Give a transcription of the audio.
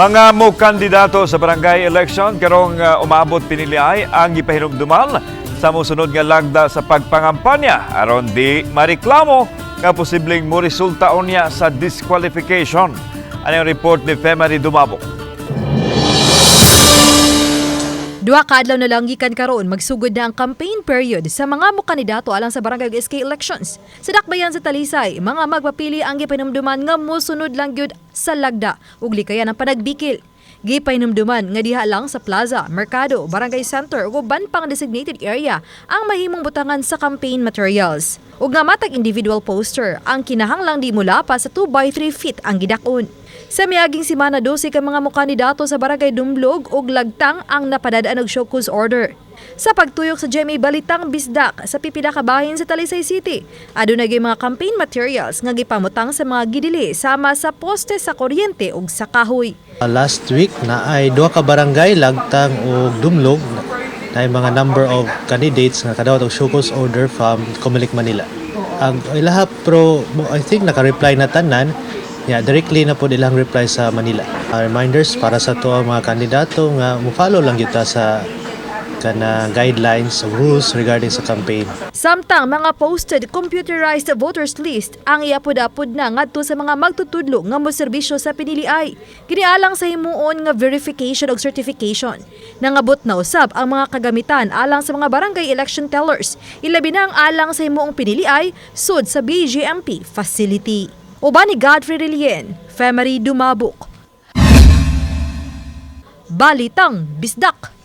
Mga mo kandidato sa barangay election karong uh, umabot piniliay ang gipahinumduman sa musunod nga lagda sa pagpangampanya aron di mareklamo nga posibleng mo resulta unya sa disqualification. Ano yung report ni Femari Dumabo? Duha ka adlaw na lang gikan karon magsugod na ang campaign period sa mga mo kandidato alang sa barangay SK elections. Sa dakbayan sa Talisay, mga magpapili ang gipanumduman nga mosunod lang gyud sa lagda ug likayan ang panagbikil. Gipahinumduman nga diha lang sa plaza, merkado, barangay center ug uban pang designated area ang mahimong butangan sa campaign materials. Ug nga matag individual poster, ang kinahanglang di mula pa sa 2 by 3 feet ang gidakon. Sa miaging simana 12 ka mga mukandidato sa Barangay Dumlog ug Lagtang ang napadadaan og show order. Sa pagtuyok sa GMA Balitang Bisdak sa pipila ka bahin sa Talisay City, aduna gyud mga campaign materials nga gipamutang sa mga gidili sama sa poste sa kuryente ug sa kahoy. Uh, last week na ay duha ka barangay lagtang ug dumlog na mga number of candidates nga kadawat og show cause order from Comelec Manila. Ang ilaha pro I think naka-reply na tanan Yeah, directly na po ilang reply sa Manila. Uh, reminders para sa to mga kandidato nga mo follow lang gyud ta sa kana guidelines o rules regarding sa campaign. Samtang mga posted computerized voters list ang iapod-apod na ngadto sa mga magtutudlo nga mo serbisyo sa piniliay. Kinialang sa himuon nga verification ug certification. Nangabot na usab ang mga kagamitan alang sa mga barangay election tellers. Ilabi na ang alang sa himuong piniliay sud sa BGMP facility. Uban ni Godfrey Rilien, Femery Dumabuk. Balitang Bisdak.